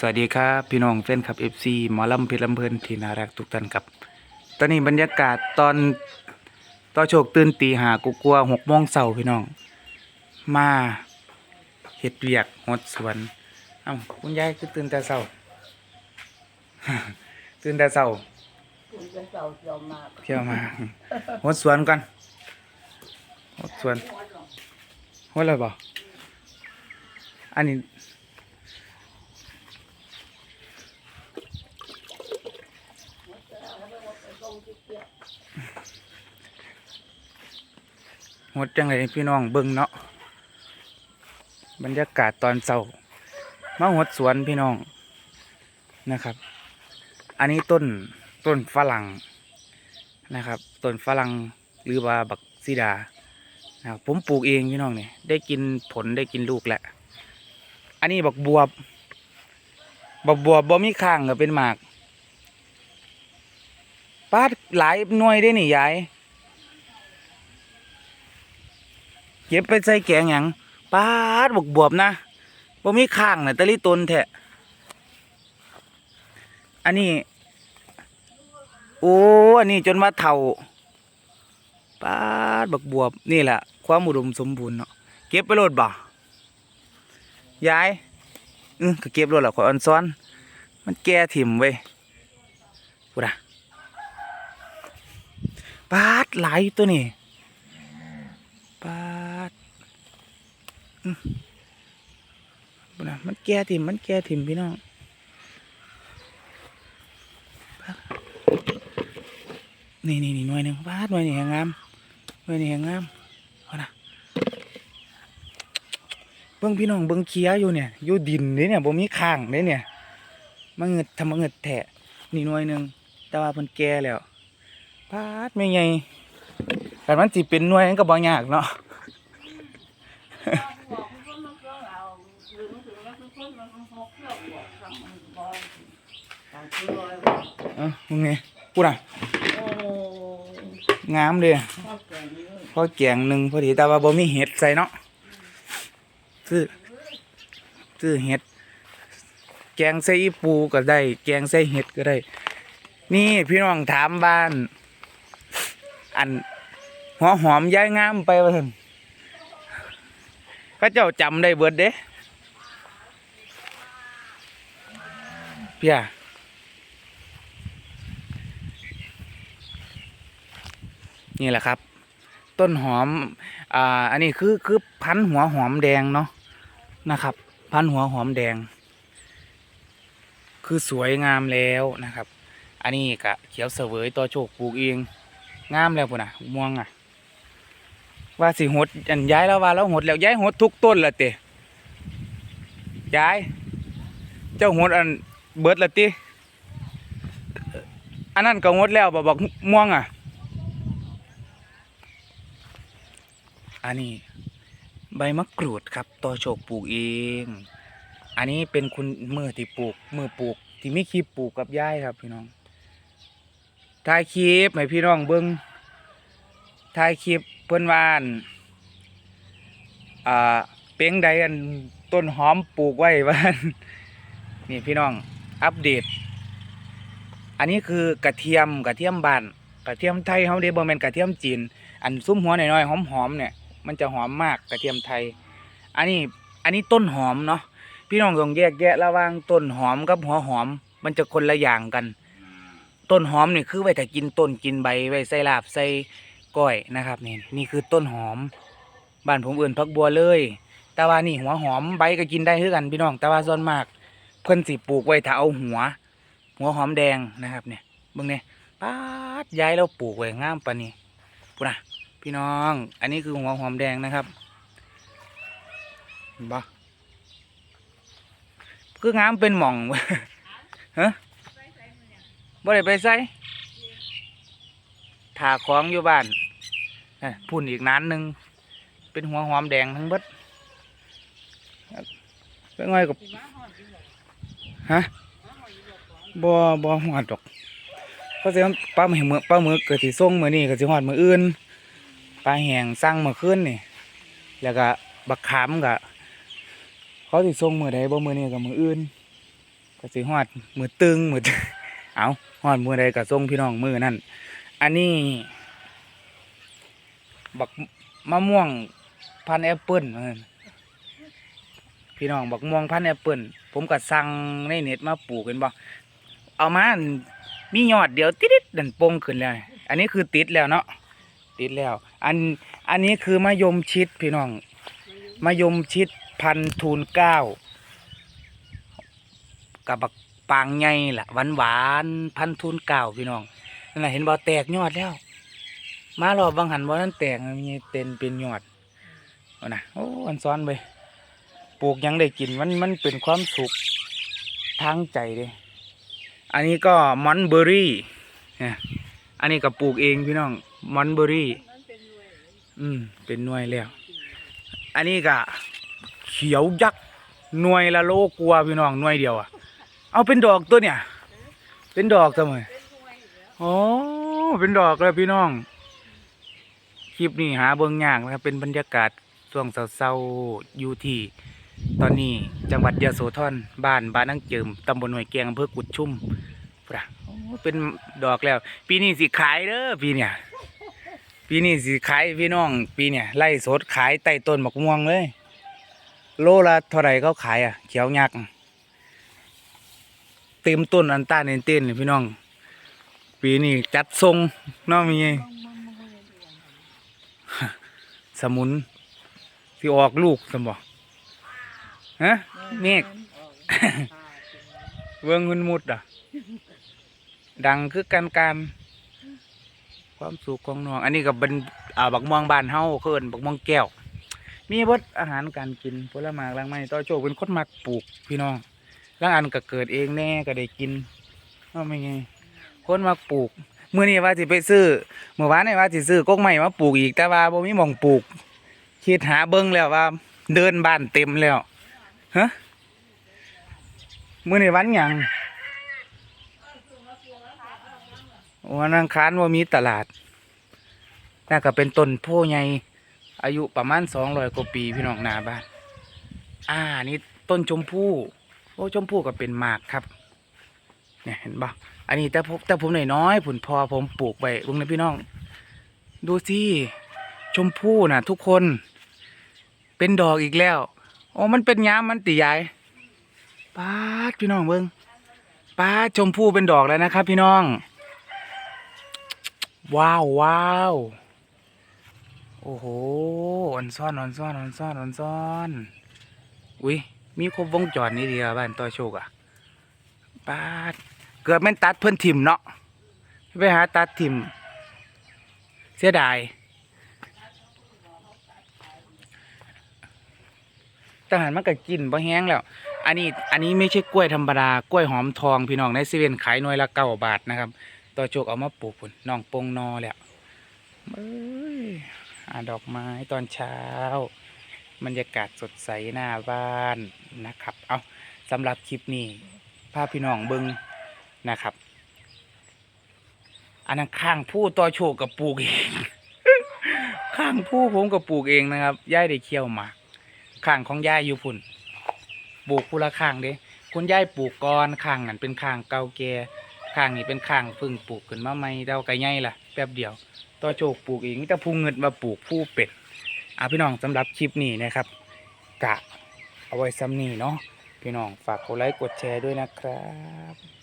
สวัสดีครับพี่น้องแฟนคลับ FC หมอลำเพชรลำเพลินที่น่ารักทุกท่านครับ ตอนนี้บรรยากาศตอนต่อโชคตื่นตีหากูกลัวหกโมงเสาพี่น้อง มาเฮ็ดเวียกหดสวนเอ้าคุณยายคือตื่นแต่เสาตื่นแต่เสาคุณจะเจ้าเจ้ามาเที่ยวมาหดสวนก่อนหดสวนหดอะไรบ่อันนี้ หดจังเลยพี่น้องเบิ่งเนาะบรรยากาศตอนเช้ามาหดสวนพี่น้องนะครับ อันนี้ต้นต้นฝรั่งนะครับต้นฝรั่งหรือว่าบักซีดานะครับผมปลูกเองพี่น้องเนี่ยได้กินผลได้กินลูกแล้วอันนี้บักบวบบักบวบบ่มีข้างก็เป็นหมาก ปาดหลายหน่วยได้นี่ยายเก็บไปใส่แกงหยังปาดบกบวบๆนะบ่มีข้างน่ะตะลิตนแท้อันนี้ โอ้อันนี้จนมาเท่าปาดบักบวบนี่แหละความอุดมสมบูรณ์เนาะเก็บไปโลดบ่ยายอือก็เก็บโลดละขออ่อนซ้อน มันแก่ถิ่มเว้ยพูดอะ ปาดหลายตัวนี้ปาดบนะมันแก่ถิ่มมันแก่ถิ่มพี่น้องนี่นี่นี่หน่วยหนึ่งปาดหน่วยนี่แหงงามหน่วยนี่แหงงามเอานะเบิ้งพี่น้องเบิ้งเคี้ยอยู่เนี่ยอยู่ดินนี่เนี่ยบ่มีข้างเลยเนี่ยมาเงิดทำมาเงิดแทะนี่หน่วยหนึ่งแต่ว่าเพิ่นแก่แล้ว ปาดไม่ไงแต่มันสิเป็นหน่วยก็บ่ยากเนาะเออมึงเที่ยวบอกทำมันบอลตามที่ลยเอ้ามึงไงกูน่ะงามเลยข้าวแกงนี่พอแกงหนึ่งพอดีแต่ว่าบ่มีเห็ดใส่เนาะซื้อซื้อเห็ด แกงใส่ปูก็ได้ แกงใส่เห็ดก็ได้ นี่พี่น้องถามบ้าน อันหัวหอมย้ายงามไปว่าท่นพระเจ้าจำได้เบิดเด้เพี่ยนี่แหละครับ ต้นหอม อ่า อันนี้คือคือพันหัวหอมแดงเนาะนะครับ พันหัวหอมแดง คือสวยงามแล้วนะครับ อันนี้กะเขียวเสวยต่อโชคปลูกเอง งามแล้วพุ่นน่ะม่วงอะ ว่าสิหดอันย้ายแล้วว่าแล้วหดแล้วย้ายหดทุกต้นละเตย้าย เจ้าหดอันเบิดละติอันนั้นก็หดแล้วบ่บอกม่วงอะ อันนี้ใบมะกรูดครับต่อโชคปลูกเอง อันนี้เป็นคุณมือที่ปลูกมือปลูกที่มีคลิปลูกกับยายครับพี่น้อง ถ่ายคลิปให้พี่น้องเบิ้งถ่ายคลิปเพื่อนวานอ่าเป้งใดอันต้นหอมปลูกไว้ว่านนี่พี่น้องอัปเดต อันนี้คือกระเทียมกระเทียมบ้านกระเทียมไทยเขาเดบ่แม่นกระเทียมจีน อันซุ้มหัวหน่อยๆหอมๆเนี่ย มันจะหอมมากกระเทียมไทย อันนี้อันนี้ต้นหอมเนาะพี่น้องต้องแยกแยะระหว่างต้นหอมกับหัวหอม มันจะคนละอย่างกัน ต้นหอมนี่คือไว้แต่กินต้นกินใบไว้ใส่ลาบใส่ก้อยนะครับนี่นี่คือต้นหอมบ้านผมเอื่นพักบัวเลย แต่ว่านี่หัวหอมใบก็กินได้คือกันพี่น้อง แต่ว่าส่วนมาก เพิ่นสิปลูกไว้ถ้าเอาหัว หัวหอมแดงนะครับเนี่ยเบิ่งเนี่ยป้าดย้ายแล้วปลูกไว้งามปานนี้พูดนะพี่น้อง อันนี้คือหัวหอมแดงนะครับเห็นปะคืองามเป็นหม่องฮะ บ่ได้ไปใส่ถาของอยู่บ้านพุ่นอีกนานหนึ่งเป็นหัวหอมแดงทั้งเบิดเป็นไงกับฮะบ่บ่หอดดอกเพราะฉะนั้นปลาหมึกมือปลาหมึกเกิดสิส่งมื้อนี้ก็สิฮอดมืออื่นปลาแห้งสั่งเมื่อคืนนี่ แล้วก็บักขามก็เขาสิส่งมื้อใดบ่มือนี้ก็มื้ออื่นก็สิฮอดมือตึงมือ เอาฮอดมือใดก็ส่งพี่น้องมือนั่นอันนี้ บักมะม่วงพันแอปเปิ้ลพี่น้องบักม่วงพันแอปเปิ้ลผมก็สั่งในเน็ตมาปลูกกันบ่เอามามียอดเดียวติดๆดันโป่งขึ้นแล้วอันนี้คือติดแล้วเนาะติดแล้ว อันอันนี้คือมะยมชิดพี่น้องมะยมชิดพันทูนเก้ากับบัก ปางใหญ่ล่ะหวานหวานพันธุ์ทูนเก้าพี่น้องนั่นแหะเห็นบ่แตกยอดแล้วมารอบบางหันบ่ทันแตกมีเต็นเป็นยอดนะโอ้อันซ้อนไปปลูกยังได้กินมันมันเป็นความสุขทางใจเด้อันนี้ก็มอนเบอรี่เนี่ยอันนี้ก็ปลูกเองพี่น้องมอนเบอรี่ อืมเป็นหน่วยแล้ว อันนี้ก็เขียวยักษ์หน่วยละโลกลัวพี่น้องหน่วยเดียวอะ เอาเป็นดอกตัวเนี่ย เป็นดอกทำไมอโอ้เป็นดอกแล้วพี่น้อง คลิปนี้หาเบิ่งยากนะครับ เป็นบรรยากาศช่วงเศร้าๆอยู่ที่ตอนนี้จังหวัดยะโสธรบ้านบ้านนังเจิมตำบลห้วยแกงอำเภอกุดชุ่มปะเป็นดอกแล้ว ปีนี้สิขายเด้อปีเนี่ย ปีนี้สิขายพี่น้อง ปีเนี่ยไล่สดขายใต้ต้นมะม่วงเลย โลละเท่าไหร่เขาขายอะ เขียวยักษ์ ต็มต้นอันต้าเนนเต้นเลยพี่น้อง ปีนี้จัดทรงน้องมีไงต้องมันมันบ่ได้เรียนสมุนที่ออกลูกสมบ่ฮะเมฆเวงเงินมุดอะ ดังคือการการ ความสุขของน้อง อันนี้ก็เป็นอ่าบักม่วงบานเฮาเคินบักม่วงแก้ว มีเบดอาหารการกินผลไม้ลางไม้ต่อโจกเป็นคนมักปลูกพี่น้อง ลางอันก็เกิดเองแน่ก็ได้กินว่าไม่ไงคนมักปลูกเมื้อนี้ว่าสิไปซื้อเมื่อวานนี่ว่าสิซื้อกกไม้มาปลูกอีกแต่ว่าบ่มีหม่องปลูกคิดหาเบิ่งแล้วว่า เดินบ้านเต็มแล้วฮะเมื้อนี้วันหยังวันอังคารว่ามีตลาดน่าก็เป็นต้นโพใหญ่อายุประมาณ200กว่าปีพี่น้องนาบ้าน อ่านี่ต้นชมพู่ อ้ชมพู่ก็เป็นหมากครับ เนี่ยเห็นปะอันนี้แต่ผมแต่ผมหน่อยน้อยๆผุนพอผมปลูกไปเบิ่งนะพี่น้อง ดูสิชมพู่นะทุกคน เป็นดอกอีกแล้วโอ้มันเป็นยามมันติยายป้าพี่น้องเบิ้งป้าชมพู่เป็นดอกแล้วนะครับ พี่น้อง ว้าวว้าวโอ้โหอ่อนซ่อนอ่อนซ่อนอ่อนซ่อนอ่อนซ่อน อุ้ย มีครบวงจรนี่เดียวบ้านต่อโชคอะปาดเกือบแม่นตัดเพิ่อนถิ่มเนาะไปหาตัดถิ่มเสียดายทหารมันก็กินบ่แห้งแล้ว อันนี้อันนี้ไม่ใช่กล้วยธรรมดากล้วยหอมทองพี่น้องในเซเว่นขายหน่วยละเก้าบาทนะครับ ต่อโจกเอามาปลูกพุ่นน้องปงนอแล้วเอ้ยดอกไม้ตอนเช้า บรรยากาศสดใสหน้าบ้านนะครับ เอาสำหรับคลิปนี้พาพพี่น้องเบิงนะครับ อันนั้นข้างผู้ต่อโชกกับปลูกเอง ข้างผู้ผมกับปลูกเองนะครับย่ายได้เคี่ยวมาข้างของยายอยู่พุ่นปลูกผู้ละข้างเด้คุณยายปลูกก่อนข้างนั่นเป็นข้างเก่าแก่ข้างนี้เป็นข้างพิ่งปลูกขึ้นมาใหม่เดาไก่ใหญ่ล่ะแป๊บเดียวต่อโจกปลูกเองมีแต่ผู้เงินมาปลูกผู้เป็ด อะพี่น้องสำหรับคลิปนี้นะครับ กะเอาไว้ซ้ำนี่เนาะพี่น้องฝากกดไลค์กดแชร์ด้วยนะครับ